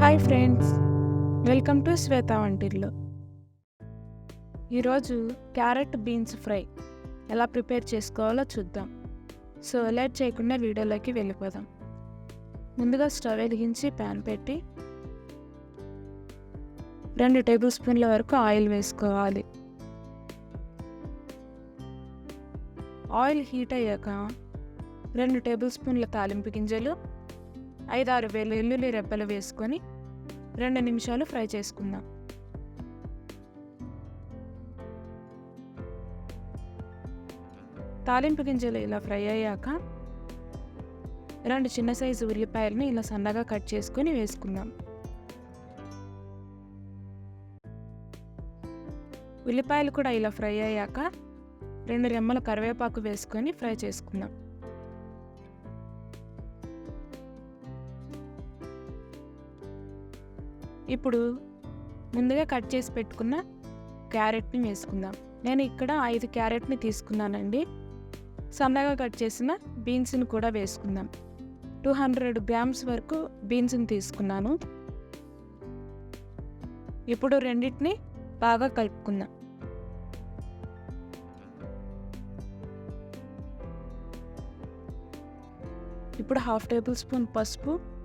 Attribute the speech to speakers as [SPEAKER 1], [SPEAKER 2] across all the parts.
[SPEAKER 1] Hi friends. Welcome to Shweta వంటిల్లు. ఈరోజు carrot beans fry ఎలా ప్రిపేర్ చేసుకోవాలో చూద్దాం. సో లేట్ చేయకుండా వీడియోలోకి వెళ్ళిపోదాం. ముందుగా స్టవ్ వెలిగించి ప్యాన్ పెట్టి రెండు టేబుల్ స్పూన్ల వరకు ఆయిల్ వేసుకోవాలి. ఆయిల్ హీట్ అయ్యాక రెండు టేబుల్ స్పూన్ల తాలింపు గింజలు ఐదారు వేలు వెల్లుల్లి రెబ్బలు వేసుకొని రెండు నిమిషాలు ఫ్రై చేసుకుందాం. తాలింపు గింజలు ఇలా ఫ్రై అయ్యాక రెండు చిన్న సైజు ఉల్లిపాయలని ఇలా సన్నగా కట్ చేసుకొని వేసుకుందాం. ఉల్లిపాయలు కూడా ఇలా ఫ్రై అయ్యాక రెండు రెమ్మల కరివేపాకు వేసుకొని ఫ్రై చేసుకుందాం. ఇప్పుడు ముందుగా కట్ చేసి పెట్టుకున్న క్యారెట్ని వేసుకుందాం. నేను ఇక్కడ ఐదు క్యారెట్ని తీసుకున్నానండి. సన్నగా కట్ చేసిన బీన్స్ని కూడా వేసుకుందాం. టూ హండ్రెడ్ గ్రామ్స్ వరకు బీన్స్ని తీసుకున్నాను. ఇప్పుడు రెండింటిని బాగా కలుపుకుందాం. ఇప్పుడు హాఫ్ టేబుల్ స్పూన్ పసుపు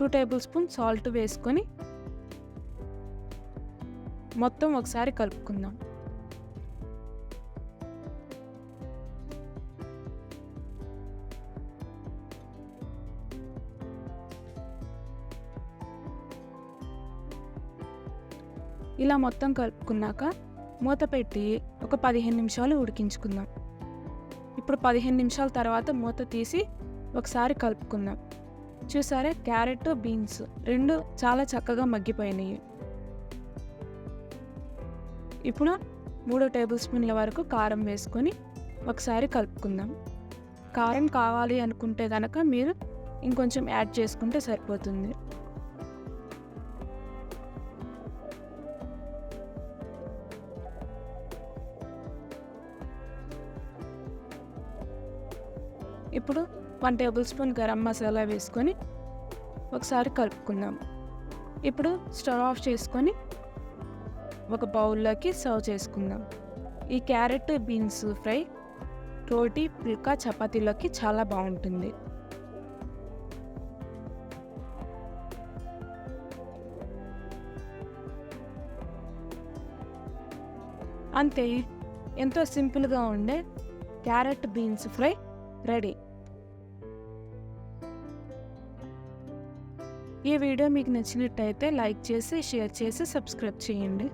[SPEAKER 1] టూ టేబుల్ స్పూన్ సాల్ట్ వేసుకొని మొత్తం ఒకసారి కలుపుకుందాం. ఇలా మొత్తం కలుపుకున్నాక మూత పెట్టి ఒక పదిహేను నిమిషాలు ఉడికించుకుందాం. ఇప్పుడు పదిహేను నిమిషాల తర్వాత మూత తీసి ఒకసారి కలుపుకుందాం. చూసారా? క్యారెట్ బీన్స్ రెండు చాలా చక్కగా మగ్గిపోయినాయి. ఇప్పుడు మూడు టేబుల్ స్పూన్ల వరకు కారం వేసుకొని ఒకసారి కలుపుకుందాం. కారం కావాలి అనుకుంటే కనుక మీరు ఇంకొంచెం యాడ్ చేసుకుంటే సరిపోతుంది. ఇప్పుడు one tablespoon garam masala వేసుకొని ఒకసారి కలుపుకుందాం. ఇప్పుడు స్టవ్ ఆఫ్ చేసుకొని ఒక బౌల్లోకి సర్వ్ చేసుకుందాం. ఈ carrot beans fry roti pulka చపాతీలోకి చాలా బాగుంటుంది. అంతే ఎంతో సింపుల్గా ఉండే క్యారెట్ బీన్స్ ఫ్రై రెడీ. ఈ వీడియో మీకు నచ్చినట్టయితే లైక్ చేసి షేర్ చేసి సబ్స్క్రైబ్ చేయండి.